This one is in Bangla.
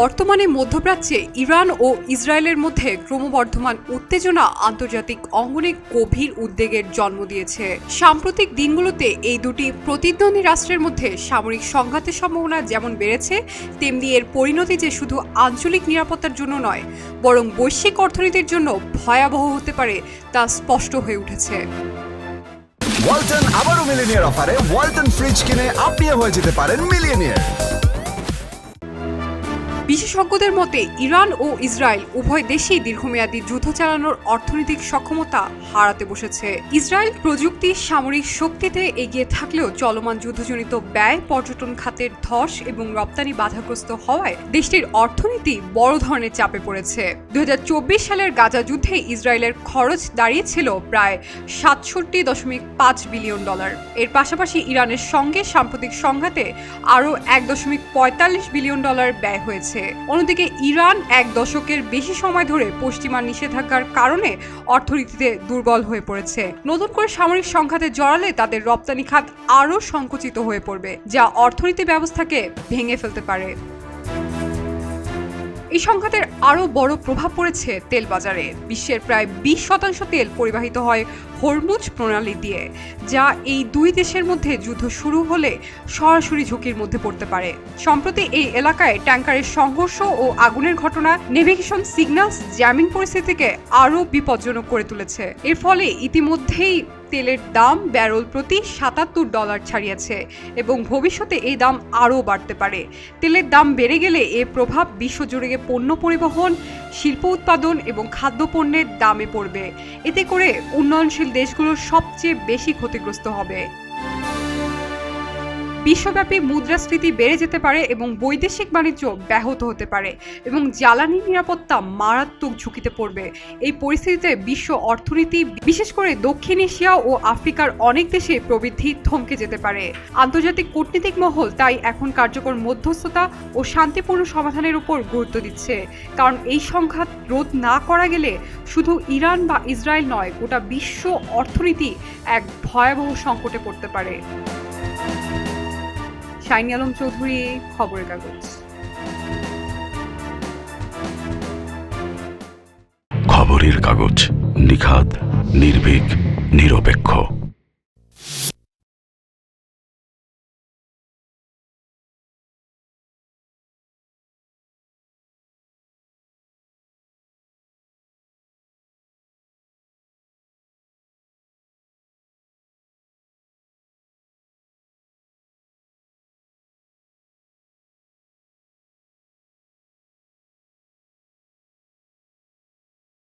বর্তমানে মধ্যপ্রাচ্যে ইরান ও ইসরায়েলের মধ্যে ক্রমবর্ধমান উত্তেজনা আন্তর্জাতিক অঙ্গনে গভীর উদ্বেগের জন্ম দিয়েছে। সাম্প্রতিক দিনগুলোতে এই দুটি প্রতিদ্বন্দ্বী রাষ্ট্রের মধ্যে সামরিক সংঘাতের সম্ভাবনা যেমন বেড়েছে, তেমনি এর পরিণতি যে শুধু আঞ্চলিক নিরাপত্তার জন্য নয়, বরং বৈশ্বিক অর্থনীতির জন্য ভয়াবহ হতে পারে তা স্পষ্ট হয়ে উঠেছে। ওয়ালটন আবারও মিলিনিয়ার অফারে ওয়ালটন ফ্রিজ কিনে আপনিও হয়ে যেতে পারেন মিলিয়নিয়ার। বিশেষজ্ঞদের মতে, ইরান ও ইসরায়েল উভয় দেশেই দীর্ঘমেয়াদী যুদ্ধ চালানোর অর্থনৈতিক সক্ষমতা হারাতে বসেছে। ইসরায়েল প্রযুক্তি, সামরিক শক্তিতে এগিয়ে থাকলেও চলমান যুদ্ধজনিত ব্যয়, পর্যটন খাতের ধস এবং রপ্তানি বাধাগ্রস্ত হওয়ায় দেশটির অর্থনীতি বড় ধরনের চাপে পড়েছে। দুই হাজার চব্বিশ সালের গাজা যুদ্ধে ইসরায়েলের খরচ দাঁড়িয়েছিল প্রায় সাতষট্টি দশমিক পাঁচ বিলিয়ন ডলার। এর পাশাপাশি ইরানের সঙ্গে সাম্প্রতিক সংঘাতে আরও এক দশমিক পঁয়তাল্লিশ বিলিয়ন ডলার ব্যয় হয়েছে। অন্যদিকে ইরান এক দশকের বেশি সময় ধরে পশ্চিমা নিষেধাজ্ঞার কারণে অর্থনীতিতে দুর্বল হয়ে পড়েছে। নতুন করে সামরিক সংঘাতে জড়ালে তাদের রপ্তানি খাত আরও সংকুচিত হয়ে পড়বে, যা অর্থনীতি ব্যবস্থাকে ভেঙে ফেলতে পারে। এই সংঘাতের আরও বড় প্রভাব পড়েছে তেল বাজারে বিশ্বের প্রায় বিশ শতাংশ তেল পরিবাহিত হয় হরমুজ প্রণালী দিয়ে, যা এই দুই দেশের মধ্যে যুদ্ধ শুরু হলে সরাসরি ঝুঁকির মধ্যে পড়তে পারে। সম্প্রতি এই এলাকায় ট্যাঙ্কারের সংঘর্ষ ও আগুনের ঘটনা নেভিগেশন সিগন্যালস জ্যামিং পরিস্থিতিকে আরও বিপজ্জনক করে তুলেছে। এর ফলে ইতিমধ্যেই তেলের দাম ব্যারল প্রতি সাতাত্তর ডলার ছাড়িয়েছে এবং ভবিষ্যতে এই দাম আরও বাড়তে পারে। তেলের দাম বেড়ে গেলে এর প্রভাব বিশ্বজুড়ে পণ্য পরিবহন, শিল্প উৎপাদন এবং খাদ্যপণ্যের দামে পড়বে। এতে করে উন্নয়নশীল দেশগুলো সবচেয়ে বেশি ক্ষতিগ্রস্ত হবে। বিশ্বব্যাপী মুদ্রাস্ফীতি বেড়ে যেতে পারে এবং বৈদেশিক বাণিজ্য ব্যাহত হতে পারে এবং জ্বালানি নিরাপত্তা মারাত্মক ঝুঁকিতে পড়বে। এই পরিস্থিতিতে বিশ্ব অর্থনীতি, বিশেষ করে দক্ষিণ এশিয়া ও আফ্রিকার অনেক দেশে প্রবৃদ্ধি থমকে যেতে পারে। আন্তর্জাতিক কূটনীতিক মহল তাই এখন কার্যকর মধ্যস্থতা ও শান্তিপূর্ণ সমাধানের উপর গুরুত্ব দিচ্ছে। কারণ এই সংঘাত রোধ না করা গেলে শুধু ইরান বা ইসরায়েল নয়, গোটা বিশ্ব অর্থনীতি এক ভয়াবহ সংকটে পড়তে পারে। শাইনি আলম চৌধুরী খবরের কাগজ। খবরের কাগজ নিখাদ নির্ভীক নিরপেক্ষ।